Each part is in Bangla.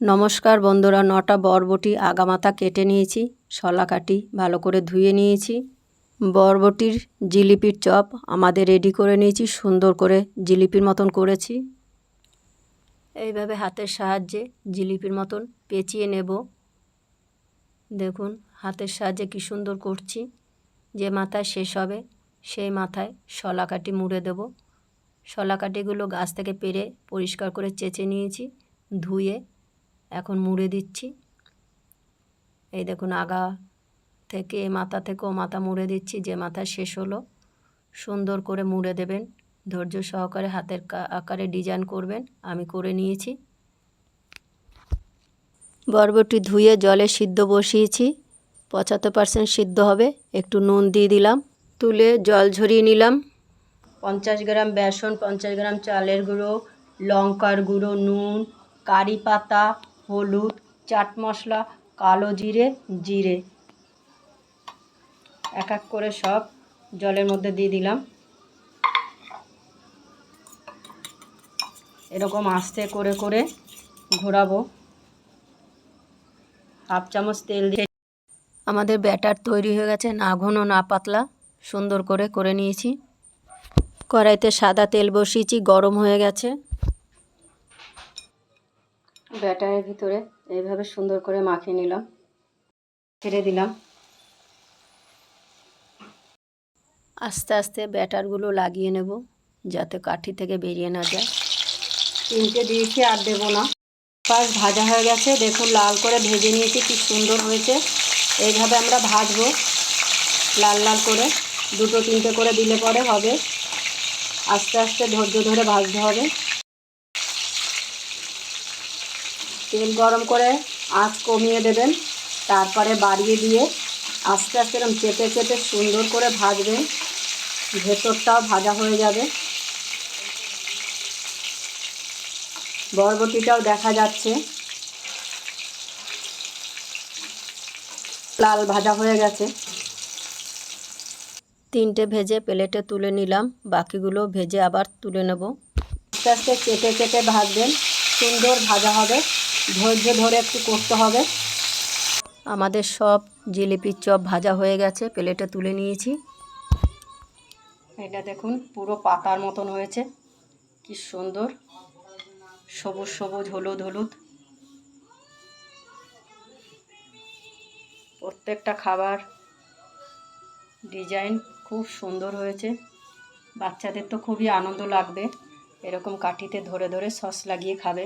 নমস্কার বন্ধুরা, নটা বরবটি আগামাথা কেটে নিয়েছি শলা কাটি ভালো করে ধুয়ে নিয়েছি। বরবটির জিলিপির চপ আমাদের রেডি করে নিয়েছি, সুন্দর করে জিলিপির মতন করেছি। এইভাবে হাতের সাহায্যে জিলিপির মতন পেঁচিয়ে নেব। দেখুন, হাতের সাহায্যে কী সুন্দর করছি। যে মাথায় শেষ হবে, সেই মাথায় শলা কাটি মুড়ে দেব। শলা কাটিগুলো গাছ থেকে পেরে পরিষ্কার করে চেঁচে নিয়েছি, ধুয়ে এখন মুড়ে দিচ্ছি। এই দেখুন আগা থেকে মাথা থেকেও মাথা মুড়ে দিচ্ছি, যে মাথা শেষ হলো। সুন্দর করে মুড়ে দেবেন। ধৈর্য সহকারে হাতের আকারে ডিজাইন করবেন। আমি করে নিয়েছি। বরবটি ধুয়ে জলে সিদ্ধ বসিয়েছি। পঁচাত্তর পার্সেন্ট সিদ্ধ হবে। একটু নুন দিয়ে দিলাম। তুলে জল ঝরিয়ে নিলাম। পঞ্চাশ গ্রাম বেসন, পঞ্চাশ গ্রাম চালের গুঁড়ো, লঙ্কার গুঁড়ো, নুন, কারি পাতা হলুদ, চাট মশলা, কালো জিরে জিরে। এক এক করে সব জলের মধ্যে দিয়ে দিলাম। এরকম আস্তে করে করে ঘোরাবো। হাফ চামচ তেল দিয়ে আমাদের ব্যাটার তৈরি হয়ে গেছে না ঘন না পাতলা সুন্দর করে করে নিয়েছি। কড়াইতে সাদা তেল বসিয়েছি, গরম হয়ে গেছে। ব্যাটারের ভিতরে এইভাবে সুন্দর করে মাখিয়ে নিলাম। ছেড়ে দিলাম। আস্তে আস্তে ব্যাটারগুলো লাগিয়ে নেব, যাতে কাঠি থেকে বেরিয়ে না যায়। তিনটে দিয়েছি, আর দেবো না। পাশ ভাজা হয়ে গেছে। দেখুন, লাল করে ভেজে নিয়েছি, কি সুন্দর হয়েছে। এইভাবে আমরা ভাজবো, লাল লাল করে। দুটো তিনটে করে দিলে পরে হবে। আস্তে আস্তে ধৈর্য ধরে ভাজতে হবে। তেল গরম করে আঁচ কমিয়ে দেবেন। তারপরে বাড়িয়ে দিয়ে আস্তে আস্তে এরকম চেপে চেপে সুন্দর করে ভাজবেন ভেতরটাও ভাজা হয়ে যাবে। বরবটিটাও দেখা যাচ্ছে। লাল ভাজা হয়ে গেছে। তিনটে ভেজে প্লেটে তুলে নিলাম। বাকিগুলো ভেজে আবার তুলে নেব। আস্তে আস্তে চেটে চেটে ভাজবেন। সুন্দর ভাজা হবে। ধৈর্য ধরে একটু করতে হবে। আমাদের সব জিলিপির চপ ভাজা হয়ে গেছে প্লেটে তুলে নিয়েছি। এটা দেখুন পুরো পাতার মতন হয়েছে। কি সুন্দর। সবুজ সবুজ হলুদ হলুদ। প্রত্যেকটা খাবার ডিজাইন খুব সুন্দর হয়েছে। বাচ্চাদের তো খুবই আনন্দ লাগবে। এরকম কাঠিতে ধরে ধরে সস লাগিয়ে খাবে।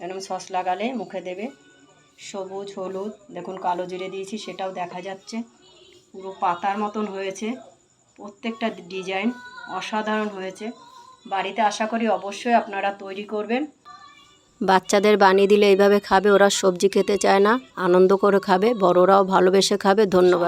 এরকম সস লাগালে মুখে দেবে। সবুজ, হলুদ, দেখুন কালো জিরে দিয়েছি, সেটাও দেখা যাচ্ছে। পুরো পাতার মতন হয়েছে। প্রত্যেকটা ডিজাইন অসাধারণ হয়েছে। বাড়িতে আশা করি অবশ্যই আপনারা তৈরি করবেন। বাচ্চাদের বানিয়ে দিলে এইভাবে খাবে, ওরা সবজি খেতে চায় না, আনন্দ করে খাবে, বড়রাও ভালোবেসে খাবে, ধন্যবাদ।